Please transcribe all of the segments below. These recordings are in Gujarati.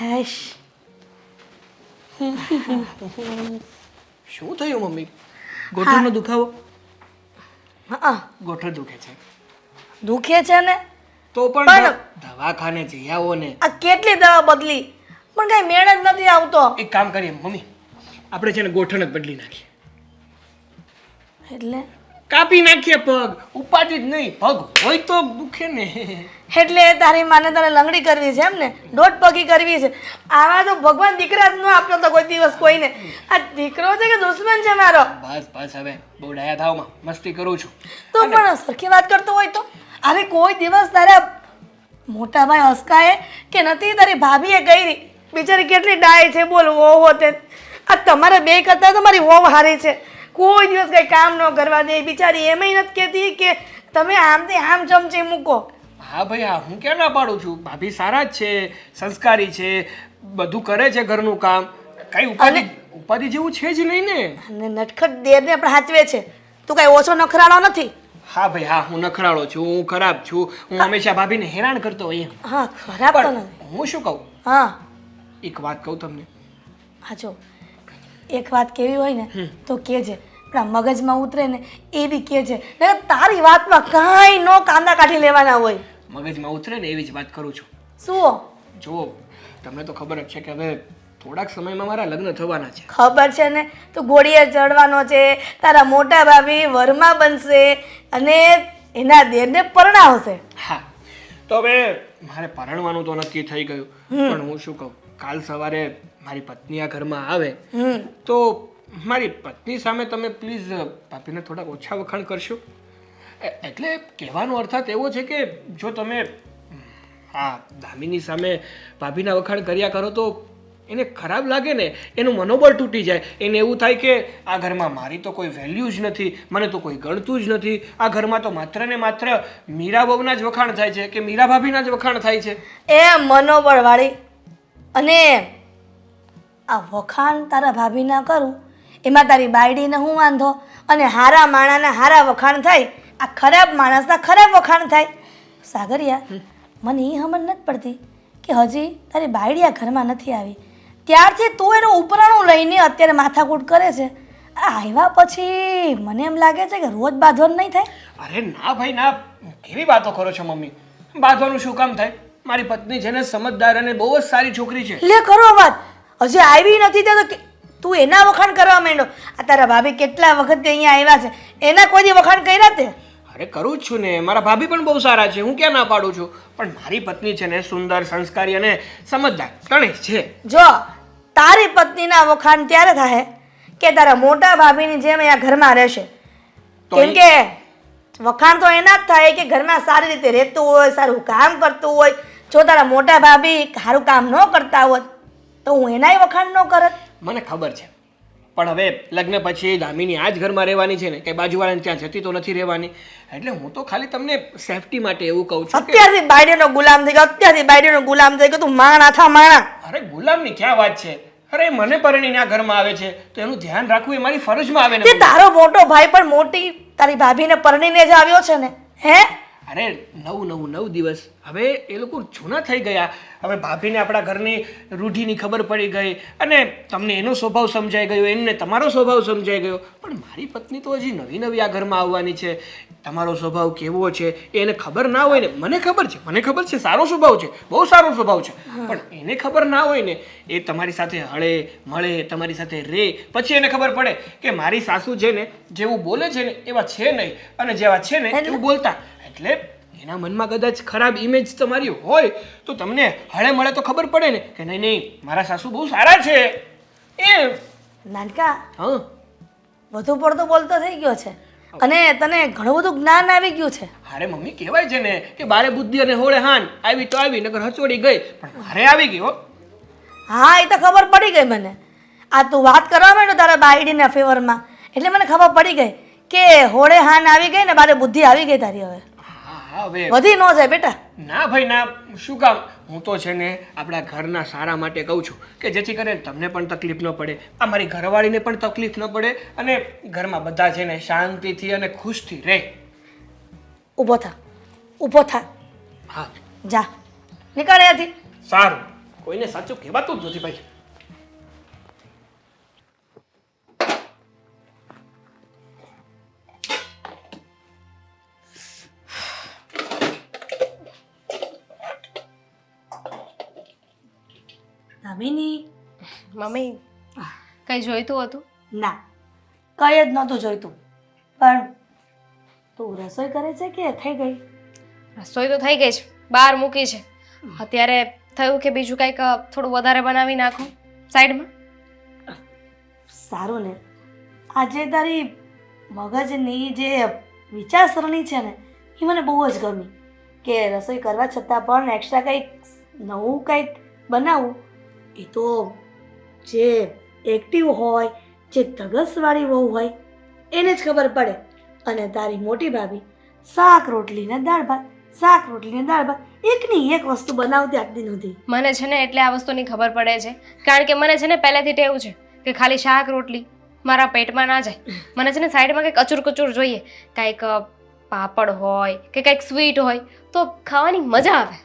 હેશ શું થયું મમ્મી? ગોઠણનો દુખાવો? હા. ગોઠણ દુખે છે. દુખે છે ને? તો પણ દવાખાને જઈ આવો ને. આ કેટલી દવા બદલી? પણ કઈ મેળ જ નથી આવતો. એક કામ કરીએ મમ્મી. આપણે છે ને ગોઠણ જ બદલી નાખીએ. એટલે? કાપી નાખીએ પગ. ઉપાધિ જ નહીં. પગ હોય તો દુખે ને. એટલે તારી માને તને લંગડી કરવી છે એમ ને? દોઢ પગી કરવી છે. આવા તો ભગવાન દીકરા જ ન આપ્યો તો કોઈ દિવસ કોઈને. આ દીકરો છે કે દુશ્મન છે મારો? બસ બસ હવે બહુ ડાયા થાવમાં મસ્તી કરું છું. તો પણ સરખી વાત કરતો હોય તો? હવે કોઈ દિવસ તારા મોટા ભાઈ હસકાએ કે નથી? તારી ભાભીએ ગઈ બિચારી કેટલી ડાય છે બોલ વહુ તે આ તમારે બે કરતાં તો મારી વહુ હારી છે. કોઈ દિવસ કંઈ કામ ન કરવા દે. બિચારી એમય નથી કહેતી કે તમે આમથી આમ ચમચી મૂકો. હા ભાઈ હા હું ક્યાં ના પાડું છું? ભાભી સારા જ છે સંસ્કારી છે બધું કરે છે ઘરનું કામ. કઈ ઉપાધિ ઉપાધિ જેવું છે જ નહીં ને. અને નટખટ દેરને પણ હાચવે છે. તું કાંઈ ઓછો નખરાળો નથી? હા ભાઈ હા હું નખરાળો છું હું ખરાબ છું. હું હંમેશા ભાભીને હેરાન કરતો હોય હા ખરાબ તો હું શું કહું? હા. એક વાત કહું તમને. હા જો. એક વાત કેવી હોય ને તો કેજે. છે આ મગજમાં ઉતરે ને એવી કે કેજે. ને તારી વાતમાં કાંઈ નો કાંદા કાઢી લેવાના હોય. મગજમાં ઉતરે ને એવી જ વાત કરું છું. શું જુઓ તમને તો ખબર જ છે કે હવે થોડાક સમયમાં મારા લગ્ન થવાના છે. ખબર છે ને? તો ઘોડીએ ચડવાનો છે તારા મોટા ભાભી વરમા બનશે અને એના દેરને પરણાવશે. હા. તો હવે મારે પરણવાનું તો નક્કી થઈ ગયું. પણ હું શું કહું? કાલ સવારે મારી પત્ની આ ઘરમાં આવે તો મારી પત્ની સામે તમે પ્લીઝ ભાભીને થોડાક ઓછા વખાણ કરશો. એટલે કહેવાનો અર્થાત એવો છે કે જો તમે આ દામિની સામે ભાભીના વખાણ કર્યા કરો તો એને ખરાબ લાગે ને એનું મનોબળ તૂટી જાય. એને એવું થાય કે આ ઘરમાં મારી તો કોઈ વેલ્યુ જ નથી મને તો કોઈ ગણતું જ નથી. આ ઘરમાં તો માત્ર ને માત્ર મીરા બહુના જ વખાણ થાય છે કે મીરા ભાભીના જ વખાણ થાય છે. એ મનોબળ વાળી અને આ વખાણ તારા ભાભીના કરું એમાં તારી બાયડીને હું વાંધો? અને હારા માણાના હારા વખાણ થાય આ ખરાબ માણસના ખરાબ વખાણ થાય. સાગરિયા મને એ સમજ નથી પડતી કે હજી તારી બાયડી આ ઘરમાં નથી આવી. ત્યારથી તું એનું ઉપરાણું લઈને અત્યારે માથાકૂટ કરે છે. આ આવ્યા પછી મને એમ લાગે છે કે રોજ બાંધવાનું નહીં થાય? અરે ના ભાઈ ના. કેવી વાતો કરો છો મમ્મી? બાંધવાનું શું કામ થાય? મારી પત્ની છે ને સમજદાર અને બહુ જ સારી છોકરી છે. લે કરો વાત. હજી આવી નથી તે તો તું એના વખાણ કરવા માંડ્યો? આ તારા ભાભી કેટલા વખત અહીંયા આવ્યા છે? એના કોઈ દી વખાણ કર્યા તે? અરે કરું જ છું ને. મારા ભાભી પણ બહુ સારા છે. હું ક્યાં ના પાડું છું? પણ મારી પત્ની છે ને સુંદર સંસ્કારી અને સમજદાર ત્રણેય છે. જો તારી પત્નીના વખાણ ત્યારે થાય કે તારા મોટા ભાભીની જેમ અહીંયા ઘરમાં રહેશે. કેમ કે વખાણ તો એના જ થાય કે ઘરમાં સારી રીતે રહેતું હોય સારું કામ કરતું હોય. જો તારા મોટા ભાભી સારું કામ ન કરતા હોત તો હું એનાય વખાણ ન કરત. મને ખબર છે. પણ હવે લગ્ન પછી દામિની આ જ ઘરમાં રહેવાની છે ને કે બાજુવાળાને ત્યાં જતી તો નથી રહેવાની. એટલે હું તો ખાલી તમને સેફટી માટે એવું કહું છું અત્યારથી બાયડીનો ગુલામ થઈ ગયો અત્યારથી બાયડીનો ગુલામ થઈ ગયો તું માણા થા માણા. અરે ગુલામની ક્યાં વાત છે? અરે મને પરણીને આ ઘરમાં આવે છે. તો એનું ધ્યાન રાખવું એ મારી ફરજમાં આવે ને તારો મોટો ભાઈ પણ મોટી તારી ભાભીને પરણીને જ આવ્યો છે ને હે? અરે નવ નવ નવ દિવસ. હવે એ લોકો જૂના થઈ ગયા. હવે ભાભીને આપણા ઘરની રૂઢીની ખબર પડી ગઈ અને તમને એનો સ્વભાવ સમજાઈ ગયો એમને તમારો સ્વભાવ સમજાઈ ગયો. પણ મારી પત્ની તો હજી નવી નવી આ ઘરમાં આવવાની છે. તમારો સ્વભાવ કેવો છે એ એને ખબર ના હોય ને મને ખબર છે મને ખબર છે સારો સ્વભાવ છે બહુ સારો સ્વભાવ છે. પણ એને ખબર ના હોય ને એ તમારી સાથે હળે મળે તમારી સાથે રે પછી એને ખબર પડે કે મારી સાસુ છે ને જેવું બોલે છે ને એવા છે નહીં. અને જેવા છે ને એવું બોલતા એટલે એના મનમાં કદાચ ખરાબ ઇમેજ તમારી હોય તો તમને હળે મળે તો ખબર પડે ને કે નહીં નહીં મારા સાસુ બહુ સારા છે. એ નાનકા હા. વધુ પડતો બોલતો થઈ ગયો છે. અને તને ઘણું બધું જ્ઞાન આવી ગયું છે. અરે મમ્મી કહેવાય છે ને કે બારે બુદ્ધિ અને હોળે હાન. આવી તો આવી નગર હચોડી ગઈ. પણ મારે આવી ગયો હા. એ તો ખબર પડી ગઈ મને. આ તું વાત કરવા માંડ્યો તારા બાયડીના ફેવરમાં એટલે મને ખબર પડી ગઈ કે હોળે હાન આવી ગઈ ને બારે બુદ્ધિ આવી ગઈ તારી હવે. હવે વધી ન જાય બેટા. ના ભાઈ ના શું કામ? હું તો છે ને આપણા ઘરના સારા માટે કહું છું કે જેથી કરીને તમને પણ તકલીફ ન પડે આ મારી ઘરવાળીને પણ તકલીફ ન પડે અને ઘરમાં બધા છે ને શાંતિથી અને ખુશથી રહે. ઊભો થા ઊભો થા. હા. જા નીકળ અહીંયાથી. સારું. કોઈને સાચું કહેવાતું જ નથી ભાઈ. મમ્મી કઈ જોઈતું હતું? ના કઈ જ નહોતું જોઈતું. પણ તું રસોઈ કરે છે કે થઈ ગઈ? રસોઈ તો થઈ ગઈ છે બહાર મૂકી છે. અત્યારે થયું કે બીજું કંઈક થોડું વધારે બનાવી નાખું સાઈડમાં? સારું ને. આજે તારી મગજની જે વિચારસરણી છે ને એ મને બહુ જ ગમી. કે રસોઈ કરવા છતાં પણ એક્સ્ટ્રા કંઈક નવું કંઈક બનાવવું એ તો જે એક્ટિવ હોય જે ધગસવાળી વહુ હોય એને જ ખબર પડે. અને તારી મોટી ભાભી શાક રોટલી ને દાળ ભાત શાક રોટલી ને દાળ ભાત એકની એક વસ્તુ બનાવતી આપતી નથી મને છે ને એટલે આ વસ્તુની ખબર પડે છે. કારણ કે મને છે ને પહેલેથી ટેવ છે કે ખાલી શાક રોટલી મારા પેટમાં ના જાય. મને છે ને સાઈડમાં કંઈક અચૂર કચૂર જોઈએ. કાંઈક પાપડ હોય કે કંઈક સ્વીટ હોય તો ખાવાની મજા આવે.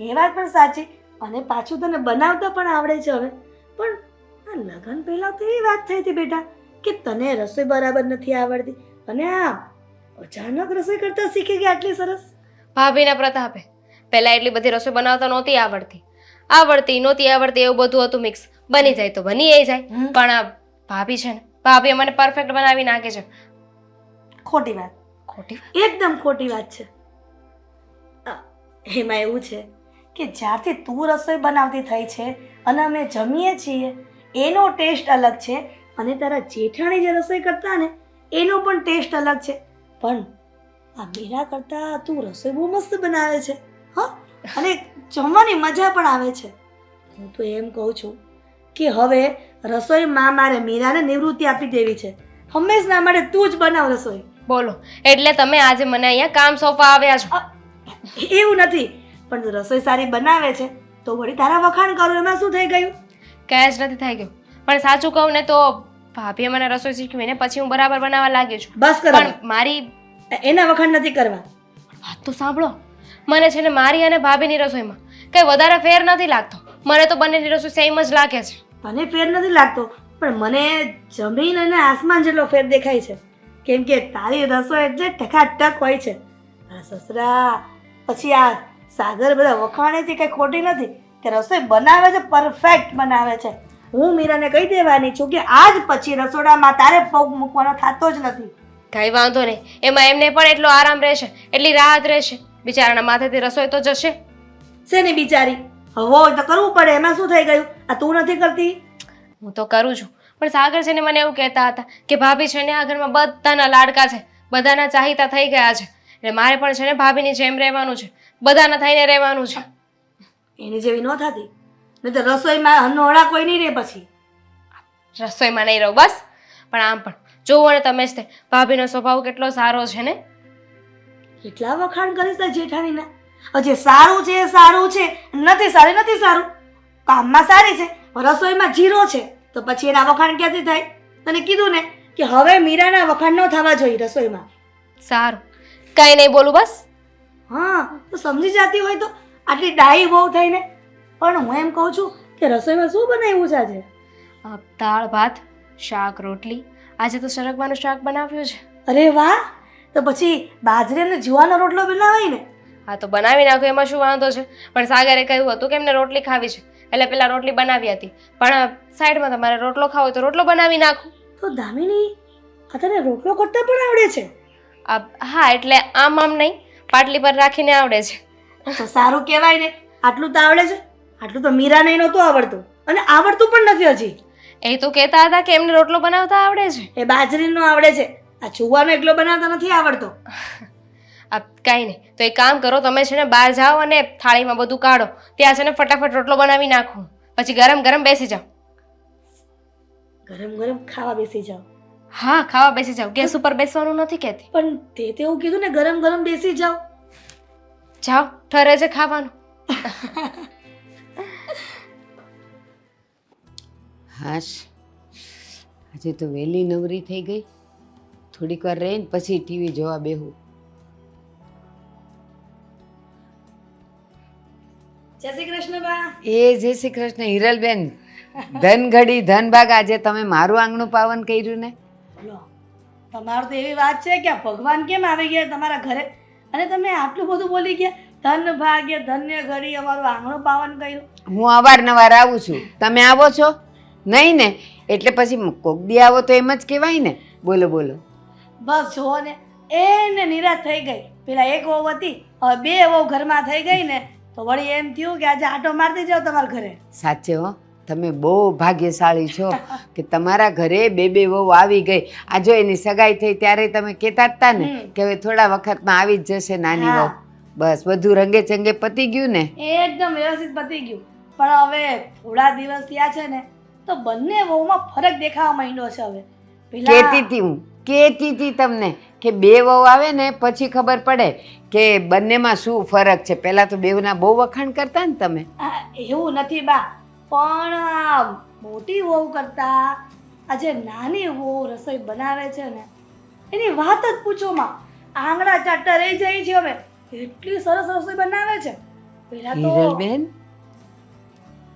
એ વાત પણ સાચી. અને પાછું તને બનાવતા પણ આવડે છે હવે. પણ આ લગ્ન પહેલાં તો એવી વાત થઈ હતી બેટા? કે તને રસોઈ બરાબર નથી આવડતી અને આ અચાનક રસોઈ કરતા શીખી ગયા આટલી સરસ? ભાભીના પ્રતાપે. પહેલાં એટલી બધી રસોઈ બનાવતા નહોતી આવડતી. આવડતી નહોતી આવડતી એવું બધું હતું મિક્સ બની જાય તો બની એ જાય. પણ આ ભાભી છે ને ભાભી મને પરફેક્ટ બનાવી નાખે છે. ખોટી વાત. ખોટી? વાત એકદમ ખોટી વાત છે. એમાં એવું છે કે જ્યારથી તું રસોઈ બનાવતી થઈ છે અને અમે જમીએ છીએ એનો ટેસ્ટ અલગ છે અને તારા જેઠાણી જે રસોઈ કરતા ને એનો પણ ટેસ્ટ અલગ છે. પણ આ મીરા કરતાં તું રસોઈ બહુ મસ્ત બનાવે છે હા? અને જમવાની મજા પણ આવે છે. હું તો એમ કહું છું કે હવે રસોઈમાં મારે મીરાને નિવૃત્તિ આપી દેવી છે. હંમેશના માટે તું જ બનાવ રસોઈ. બોલો એટલે તમે આજે મને અહીંયા કામ સોંપવા આવ્યા છો? એવું નથી પણ રસોઈ સારી બનાવે છે તો વળી તારા વખાણ કરું એમાં શું થઈ ગયું? જ નથી થઈ ગયું પણ સાચું કહું ને તો ભાભીએ મને રસોઈ શીખવીને પછી હું બરાબર બનાવવા લાગી છું. બસ કરો. પણ મારી એના વખાણ નથી કરવા. વાત તો સાંભળો. મને છે ને મારી અને ભાભીની રસોઈમાં કંઈ વધારે ફેર નથી લાગતો. મને તો બંનેની રસોઈ સેમ જ લાગે છે. મને ફેર નથી લાગતો પણ મને જમીન અને આસમાન જેટલો ફેર દેખાય છે. કેમ કે તારી રસોઈ એટલે ટકાટક હોય છે. સસરા પછી આ સાગર બધા વખાણે છે કંઈ ખોટી નથી? કે રસોઈ બનાવે છે પરફેક્ટ બનાવે છે. હું મીરાને કહી દેવાની છું કે આજ પછી રસોડામાં તારે પગ મૂકવાનો થતો જ નથી. કાંઈ વાંધો નહીં. એમાં એમને પણ એટલો આરામ રહેશે એટલી રાહત રહેશે. બિચારાના માથેથી રસોઈ તો જશે. શેની બિચારી? હોય તો કરવું પડે એમાં શું થઈ ગયું? આ તું નથી કરતી? હું તો કરું છું. પણ સાગર છે ને મને એવું કહેતા હતા કે ભાભી છે ને આ ઘરમાં બધાના લાડકા છે બધાના ચાહિતા થઈ ગયા છે. એટલે મારે પણ છે ને ભાભીની જેમ રહેવાનું છે બધાના થઈને રહેવાનું છે. એની જેવી ન થતી. નહીં તો રસોઈમાં હનોળા કોઈ નહીં રહે પછી. રસોઈમાં નહીં રહો બસ. પણ આમ પણ જોવો ને તમે જ તે ભાભીનો સ્વભાવ કેટલો સારો છે ને? કેટલા વખાણ કરીશ ને જેઠાણીના? હજી સારું છે સારું છે નથી સારું નથી સારું. કામમાં સારી છે રસોઈમાં જીરો છે. તો પછી એના વખાણ ક્યાંથી થાય? તને કીધું ને કે હવે મીરાના વખાણ ન થવા જોઈએ રસોઈમાં. સારું. કાંઈ નહીં બોલું બસ. હા તો સમજી જતી હોય તો આટલી ડાઈ બહુ થઈને. પણ હું એમ કહું છું કે રસોઈમાં શું બનાવ્યું છે આજે? અ, દાળ ભાત શાક રોટલી. આજે તો સરગવાનું શાક બનાવ્યું છે. અરે વાહ! તો પછી બાજરી અને જુવાનો રોટલો બનાવાય ને? હા તો બનાવી નાખો એમાં શું વાંધો છે? પણ સાગરે કહ્યું હતું કે એમને રોટલી ખાવી છે. એટલે પેલા રોટલી બનાવી હતી. પણ સાઈડમાં તમારે રોટલો ખાવો હોય તો રોટલો બનાવી નાખો. તો દામિની આ તને રોટલો કરતા પણ આવડે છે? આ હા એટલે આમ આમ નહીં. પાટલી પર રાખીને આવડે છે. તો સારું કહેવાય ને. આટલું તો આવડે છે. આટલું તો મીરાને નહોતું આવડતું. અને આવડતું પણ નથી હજી. એ તો કહેતા હતા કે એમને રોટલો બનાવતા આવડે છે. એ બાજરીનો આવડે છે. આ ચૂવાનો એકલો બનાવતા નથી આવડતો. આ કાંઈ નહીં. તો એક કામ કરો તમે છે ને બહાર જાઓ અને થાળીમાં બધું કાઢો. ત્યાં છે ને ફટાફટ રોટલો બનાવી નાખો. પછી ગરમ ગરમ બેસી જાઓ. ગરમ ગરમ ખાવા બેસી જાઓ. હા ખાવા બેસી જાઓ. ગેસ ઉપર બેસવાનું નથી કહેતી. પણ તે તેવું કીધું ને ગરમ ગરમ બેસી જાઓ. જાઓ ઠરે છે ખાવાનું. હાશ. આજે તો વહેલી નવરી થઈ ગઈ. થોડીક વાર રહીને પછી ટીવી જોવા બેહું. જય શ્રી કૃષ્ણ બા. એ જય શ્રી કૃષ્ણ હિરલબેન. ધન ઘડી ધન ભાગ આજે તમે મારું આંગણું પાવન કર્યું ને? તમારું તો એવી વાત છે કે ભગવાન કેમ આવી ગયા તમારા ઘરે? અને તમે આટલું બધું બોલી ગયા ધન ભાગ્ય ધન્ય ઘડી અમારું આંગણું પાવન કર્યું હું અવારનવાર આવું છું. તમે આવો છો? નહીં ને? એટલે પછી કોક દી આવો તો એમ જ કહેવાય ને. બોલો બોલો. બસ જુઓ ને એને નિરાશ થઈ ગઈ. પેલા એક વહુ હતી હવે બે વહુ ઘરમાં થઈ ગઈ ને તો વળી એમ થયું કે આજે આટો મારતી જાઓ તમારા ઘરે. સાચે હો. તમે બહુ ભાગ્યશાળી છો કે તમારા ઘરે બે બે વહુ આવી ગઈ. આ જો એની સગાઈ થઈ ત્યારે તમે કહેતા જ હતા ને કે હવે થોડા વખતમાં આવી જ જશે નાની વહુ. બસ બધું રંગે ચંગે પતી ગયું ને? એકદમ વ્યવસ્થિત પતી ગયું. પણ હવે થોડા દિવસ થયા છે ને તો બંને વહુમાં ફરક દેખાવા માંડ્યો છે હવે. કહેતી હતી હું કહેતી હતી તમને કે બે વહુ આવે ને પછી ખબર પડે કે બંનેમાં શું ફરક છે? પહેલાં તો બેવના બહુ વખાણ કરતા ને તમે. એવું નથી બા. પણ આ મોટી વહુ કરતા આ જે નાની વહુ રસોઈ બનાવે છે ને એની વાત જ પૂછો માં. આંગળા ચાટતા રહી જાય છે હવે. એટલી સરસ રસોઈ બનાવે છે. પેલા તો બેન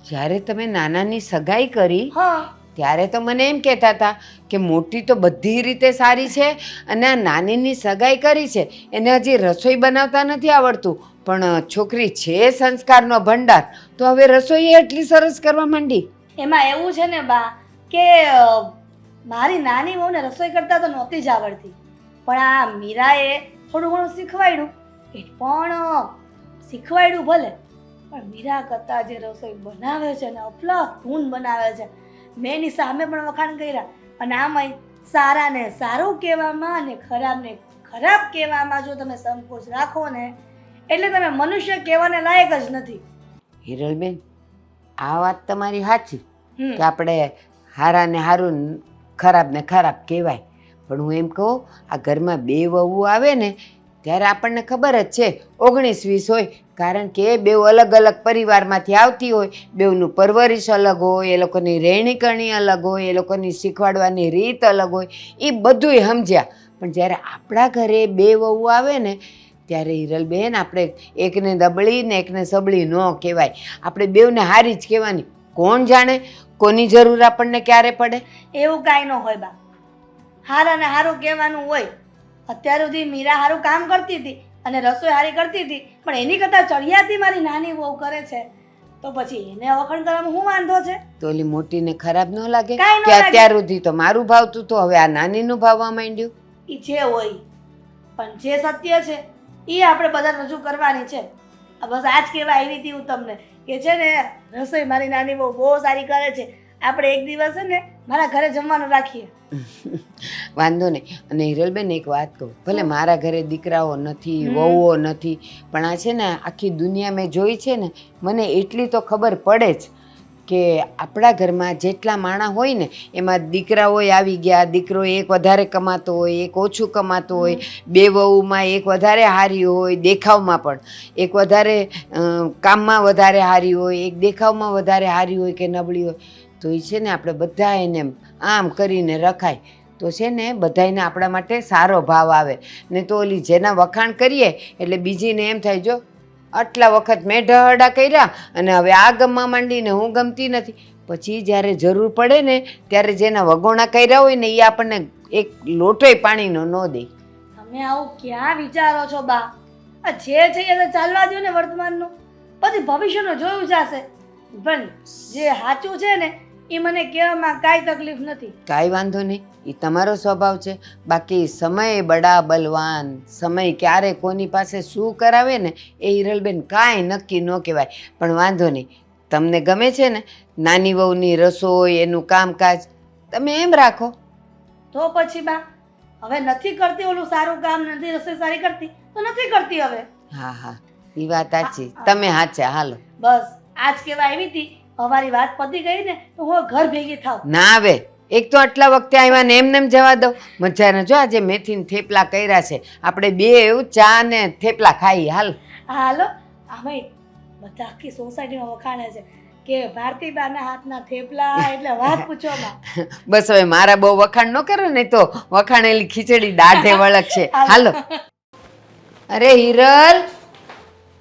જ્યારે તમે નાનાની સગાઈ કરી હા. ત્યારે તો મને એમ કહેતા હતા કે મોટી તો બધી રીતે સારી છે અને આ નાનીની સગાઈ કરી છે. એને હજી રસોઈ બનાવતા નથી આવડતું. પણ છોકરી છે સંસ્કારનો ભંડાર, તો હવે રસોઈ એટલી સરસ કરવા માંડી. એમાં એવું છે ને બા, કે મારી નાની વહુને રસોઈ કરતા તો નહોતી જ આવડતી. પણ આ મીરાએ થોડું ઘણું શીખવાડ્યું. એ પણ શીખવાડ્યું ભલે. પણ મીરા કરતા જે રસોઈ બનાવે છે ને અફલા ધૂન બનાવે છે, મેં એની સામે પણ વખાણ કર્યા. અને આમાં સારાને સારું કહેવામાં અને ખરાબને ખરાબ કહેવામાં જો તમે સંકોચ રાખો ને એટલે તમે મનુષ્ય કહેવાને લાયક જ નથી. હિરલબેન આ વાત તમારી સાચી કે આપણે હારા ને હારું ખરાબ ને ખરાબ કહેવાય. પણ હું એમ કહું આ ઘરમાં બે વહુ આવે ને ત્યારે આપણને ખબર જ છે ઓગણીસ વીસ હોય કારણ કે બેઉ અલગ અલગ પરિવારમાંથી આવતી હોય બેઉનું પરવરિશ અલગ હોય એ લોકોની રહેણી કરણી અલગ હોય એ લોકોની શીખવાડવાની રીત અલગ હોય એ બધુંય સમજ્યા. પણ જ્યારે આપણા ઘરે બે વહુ આવે ને ત્યારે હિરલબેન આપણે એકને દબળી ને એકને સબળી ન કહેવાય. આપણે બેઉને હારી જ કહેવાની. કોણ જાણે કોની જરૂર આપણને ક્યારે પડે? એવું કાંઈ ન હોય બા. હાર અને હારું કહેવાનું હોય. અત્યાર સુધી મીરા હારું કામ કરતી હતી અને રસોઈ હારી કરતી હતી પણ એની કરતાં ચડિયાતી મારી નાની બહુ કરે છે. તો પછી એને વખાણ કરવામાં શું વાંધો છે? તો ઓલી મોટીને ખરાબ ન લાગે કે અત્યાર સુધી તો મારું ભાવતું તો હવે આ નાનીનું ભાવવા માંડ્યું? એ જે હોય. પણ જે સત્ય છે એ આપણે બધા રજૂ કરવાની છે. આ બસ આજ કહેવા આવી હતી હું તમને કે છે ને રસોઈ મારી નાની બહુ બહુ સારી કરે છે. આપણે એક દિવસ છે ને મારા ઘરે જમવાનું રાખીએ. વાંધો નહીં. અને હિરલબેન એક વાત કહું ભલે મારા ઘરે દીકરાઓ નથી વહુઓ નથી પણ આ છે ને આખી દુનિયા મેં જોઈ છે ને મને એટલી તો ખબર પડે જ. કે આપણા ઘરમાં જેટલા માણા હોય ને એમાં દીકરાઓય આવી ગયા દીકરો એક વધારે કમાતો હોય એક ઓછું કમાતો હોય બે વહુમાં એક વધારે હારી હોય દેખાવમાં પણ. એક વધારે કામમાં વધારે હારી હોય એક દેખાવમાં વધારે હારી હોય કે નબળી હોય. તો એ છે ને આપણે બધા એને આમ કરીને રખાય. તો છે ને બધાયને આપણા માટે સારો ભાવ આવે. ને તો ઓલી જેના વખાણ કરીએ એટલે બીજીને એમ થાય જો આટલા વખત મેં ઢહડા કર્યા અને હવે આ ગમવા માંડીને હું ગમતી નથી. પછી જ્યારે જરૂર પડે ને, ત્યારે જેના વગોણા કર્યા હોય ને, એ આપણને એક લોટોય પાણીનો ન દે. તમે આવું ક્યાં વિચારો છો બા? આ જે છે એ તો ચાલવા દો ને વર્તમાનનું. પછી ભવિષ્યનું જોયું જશે. પણ જે સાચું છે ને એ મને કહેવામાં કાંઈ તકલીફ નથી. કાંઈ વાંધો નહીં. એ તમારો સ્વભાવ છે. બાકી સમય બડા બલવાન. સમય ક્યારે કોની પાસે શું કરાવે ને એ હિરલબેન કાંઈ નક્કી ન કહેવાય. પણ વાંધો નહીં. તમને ગમે છે ને નાની વહુની રસોઈ એનું કામકાજ તમે એમ રાખો. તો પછી બા હવે નથી કરતી ઓલું સારું કામ નથી રસોઈ સારી કરતી તો નથી કરતી હવે. હા હા. એ વાત સાચી. તમે સાચા હાલો. બસ આજ કેવા આવી હતી અમારી વાત પતી ગઈ ને તો હું ઘર ભેગી થાવ. ના આવે. એક તો આટલા વખતે આવ્યા ને એમને એમ જવા દો મજાને જો આજે મેથીને થેપલા કર્યા છે આપણે બે એવું ચા ને થેપલા ખાઈ હાલ. હાલો. આમે બધા આખી સોસાયટીમાં વખાણે છે કે ભારતીબાના હાથના થેપલા એટલે વાત પૂછવામાં બસ હવે મારા બહુ વખાણ ન કરો ને તો વખાણેલી ખીચડી દાઢે વળક છે. હાલો. અરે હિરલ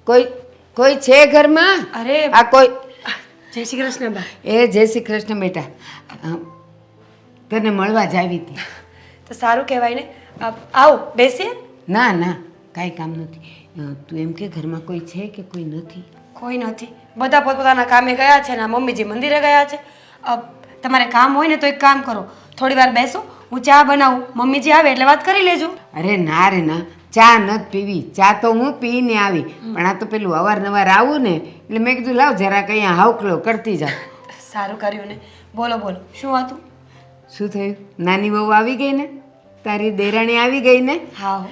કોઈ કોઈ છે ઘરમાં? અરે આ કોઈ જય શ્રી કૃષ્ણ બા. એ જય શ્રી કૃષ્ણ બેટા તને મળવા જ આવી હતી. તો સારું કહેવાય ને. આવો બેસીએ? ના ના કાંઈ કામ નથી. તું એમ કે ઘરમાં કોઈ છે કે કોઈ નથી? કોઈ નથી. બધા પોતપોતાના કામે ગયા છે ને મમ્મીજી મંદિરે ગયા છે. તમારે કામ હોય ને તો એક કામ કરો. થોડી વાર બેસો હું ચા બનાવું. મમ્મીજી આવે એટલે વાત કરી લેજો. અરે ના રે ના ચા નથી પીવી. ચા તો હું પીને આવી. પણ આ તો પેલું અવારનવાર આવું ને એટલે મેં કીધું લાવ જરાક અહીંયા હાવકલો કરતી જા. સારું કર્યું ને. બોલો બોલો. શું હતું? શું થયું? નાની વહુ આવી ગઈ ને? તારી દેરાણી આવી ગઈ ને? હા.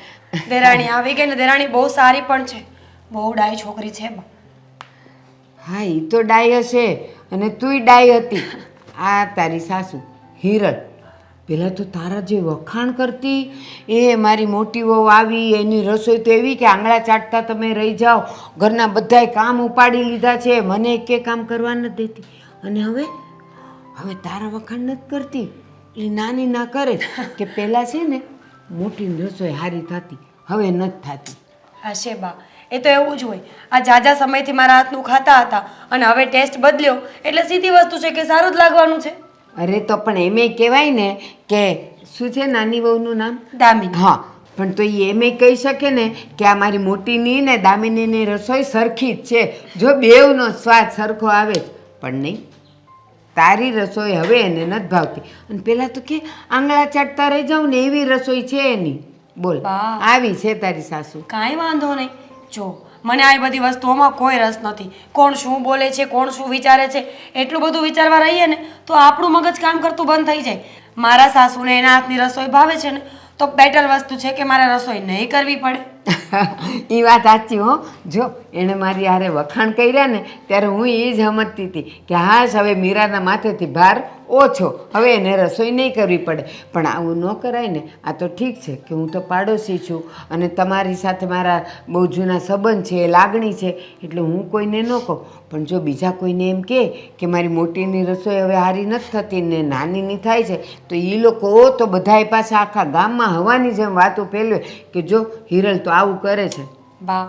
દેરાણી આવી ગઈ ને. દેરાણી બહુ સારી પણ છે. બહુ ડાય છોકરી છે હા એ તો ડાય હશે. અને તુંય ડાય હતી. આ તારી સાસુ હિરલ. પહેલાં તો તારા જે વખાણ કરતી, એ મારી મોટી વહુ આવી, એની રસોઈ તો એવી કે આંગળા ચાટતા તમે રહી જાઓ. ઘરના બધાએ કામ ઉપાડી લીધા છે. મને એકે કામ કરવા નથી દેતી. અને હવે? હવે તારા વખાણ નથી કરતી. એટલે નાની ના કરે કે પહેલાં છે ને મોટી રસોઈ સારી થતી. હવે નથી થતી. હશે બા. એ તો એવું જ હોય. આ જાજા સમયથી મારા હાથનું ખાતા હતા અને હવે ટેસ્ટ બદલ્યો. એટલે સીધી વસ્તુ છે કે સારું જ લાગવાનું છે. અરે તો પણ એમે કહેવાય ને કે શું છે નાની વહુનું નામ? દામિની. હા પણ તો એ એમે કહી શકે ને કે આ મારી મોટીની ને દામિનીની રસોઈ સરખી જ છે. જો બેવનો સ્વાદ સરખો આવે જ. પણ નહીં તારી રસોઈ હવે એને નથી ભાવતી. અને પહેલાં તો કે આંગળા ચાટતા રહી જાઉં ને એવી રસોઈ છે એની. બોલ. આવી છે તારી સાસુ. કાંઈ વાંધો નહીં. જો મને આ બધી વસ્તુઓમાં કોઈ રસ નથી. કોણ શું બોલે છે, કોણ શું વિચારે છે, એટલું બધું વિચારવા રહીએ ને તો આપણું મગજ કામ કરતું બંધ થઈ જાય. મારા સાસુને એના હાથની રસોઈ ભાવે છે ને, તો બેટર વસ્તુ છે કે મારે રસોઈ નહીં કરવી પડે. એ વાત સાચી હો. જો, એણે મારી હારે વખાણ કર્યા ને, ત્યારે હું એ જ સમજતી હતી કે હાશ, હવે મીરાના માથેથી ભાર ઓછો. હવે એને રસોઈ નહીં કરવી પડે. પણ આવું ન કરાય ને, આ તો ઠીક છે કે હું તો પાડોશી છું અને તમારી સાથે મારા બહુ જૂના સંબંધ છે લાગણી છે, એટલે હું કોઈને ન કહું. પણ જો બીજા કોઈને એમ કહે કે મારી મોટીની રસોઈ હવે હારી નથી થતી ને નાનીની થાય છે, તો એ લોકો તો બધાય પાછા આખા ગામમાં હવાની જેમ વાતો ફેલવે કે જો હિરલ તો આવું કરે છે. બા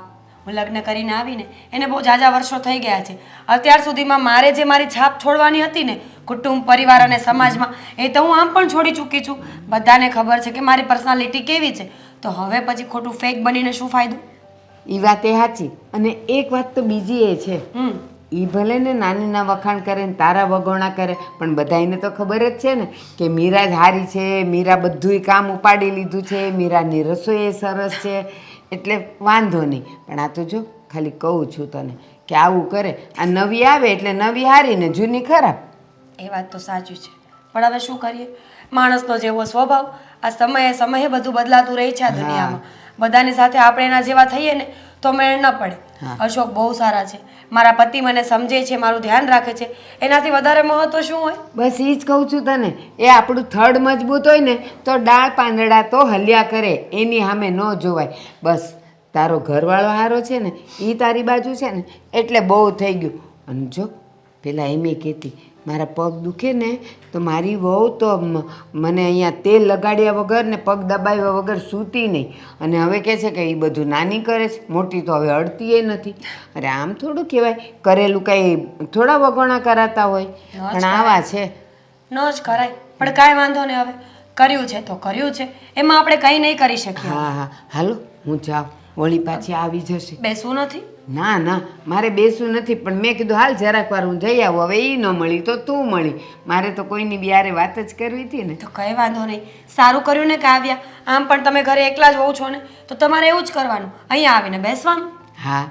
હું લગ્ન કરીને આવીને એને બહુ ઝાઝા વર્ષો થઈ ગયા છે. અત્યાર સુધીમાં મારે જે મારી છાપ છોડવાની હતી ને કુટુંબ પરિવાર અને સમાજમાં એ તો હું આમ પણ છોડી ચૂકી છું. બધાને ખબર છે કે મારી પર્સનાલિટી કેવી છે. તો હવે પછી ખોટું ફેક બનીને શું ફાયદો? એ વાત એ સાચી. અને એક વાત તો બીજી એ છે. હમ. એ ભલે ને નાનીના વખાણ કરે ને તારા વગોણા કરે પણ બધાયને તો ખબર જ છે ને કે મીરા જ હારી છે મીરા બધુંય કામ ઉપાડી લીધું છે મીરાની રસોઈ એ સરસ છે. એટલે વાંધો નહીં. પણ આ તો જો ખાલી કહું છું તને કે આવું કરે. આ નવી આવે એટલે નવી હારી ને જૂની ખરાબ. એ વાત તો સાચી છે. પણ હવે શું કરીએ? માણસનો જેવો સ્વભાવ આ સમયે સમયે બધું બદલાતું રહે છે આ દુનિયામાં. બધાની સાથે આપણે એના જેવા થઈએ ને તો મેળ ન પડે. અશોક બહુ સારા છે. મારા પતિ મને સમજે છે, મારું ધ્યાન રાખે છે. એનાથી વધારે મહત્વ શું હોય? બસ એ જ કહું છું તને, એ આપણું થડ મજબૂત હોય ને, તો ડાળ પાંદડા તો હલ્યા કરે, એની સામે ન જોવાય. બસ, તારો ઘરવાળો હારો છે ને એ તારી બાજુ છે ને, એટલે બહુ થઈ ગયું. અને જો, પેલા એમ કહેતી મારા પગ દુખે ને તો મારી વહુ તો મને અહીંયા તેલ લગાડ્યા વગર ને પગ દબાવ્યા વગર સૂતી નહીં. અને હવે કહે છે કે એ બધું નાની કરે છે મોટી તો હવે અડતી એ નથી. અરે આમ થોડું કહેવાય કરેલું કાંઈ થોડા વગોણા કરાતા હોય પણ આવા છે. ન જ કરાય. પણ કાંઈ વાંધો નહીં હવે કર્યું છે તો કર્યું છે. એમાં આપણે કંઈ નહીં કરી શકીએ. હા હા. હાલો હું જાઉં. વળી પાછી આવી જશે. બેસવું નથી? ના ના મારે બેસવું નથી પણ મેં કીધું હાલ જરાક વાર હું જઈ આવું હવે એ ન મળી તો તું મળી. મારે તો કોઈની બિયારે વાત જ કરવી હતી ને. તો કંઈ વાંધો નહીં. સારું કર્યું ને કાવ્યા. આમ પણ તમે ઘરે એકલા જ હોવ છો ને તો તમારે એવું જ કરવાનું. અહીંયા આવીને બેસવાનું. હા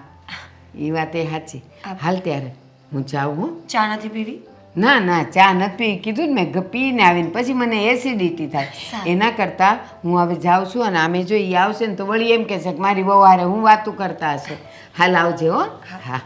એ વાત એ સાચી. હાલ ત્યારે હું જાઉં હો. ચા નથી પીવી? ના ના ચા નથી. પી કીધું ને મેં પીને આવીને. પછી મને એસિડિટી થાય. એના કરતાં હું હવે જાઉં છું અને આમે જો એ આવશે ને તો વળી એમ કહેશે કે મારી બહુ હારે હું વાતું કરતા હશે. હાલ આવજે હો. હા.